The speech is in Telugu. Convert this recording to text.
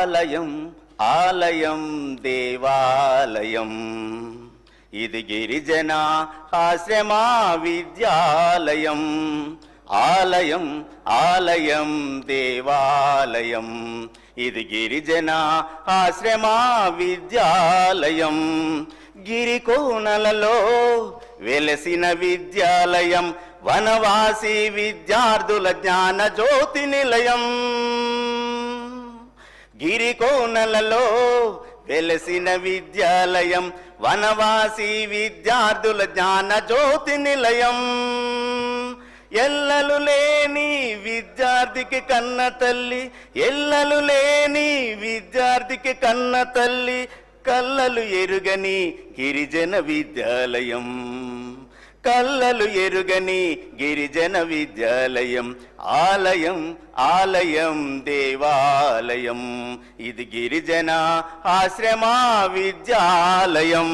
ఆలయం ఆలయం దేవాలయం. ఇది గిరిజన ఆశ్రమా విద్యాలయం. ఆలయం ఆలయం దేవాలయం. ఇది గిరిజన ఆశ్రమా విద్యాలయం. గిరికోనలలో వెలసిన విద్యాలయం. వనవాసి విద్యార్థుల జ్ఞాన జ్యోతి నిలయం. గిరికోనలలో వెలసిన విద్యాలయం వనవాసి విద్యార్థుల జ్ఞాన జ్యోతి నిలయం. ఎల్లలు లేని విద్యార్థికి కన్న తల్లి ఎల్లలు లేని విద్యార్థికి కన్న తల్లి కల్లలు ఎరుగని గిరిజన విద్యాలయం. కళ్ళలు ఎరుగని గిరిజన విద్యాలయం. ఆలయం ఆలయం దేవాలయం. ఇది గిరిజన ఆశ్రమా విద్యాలయం.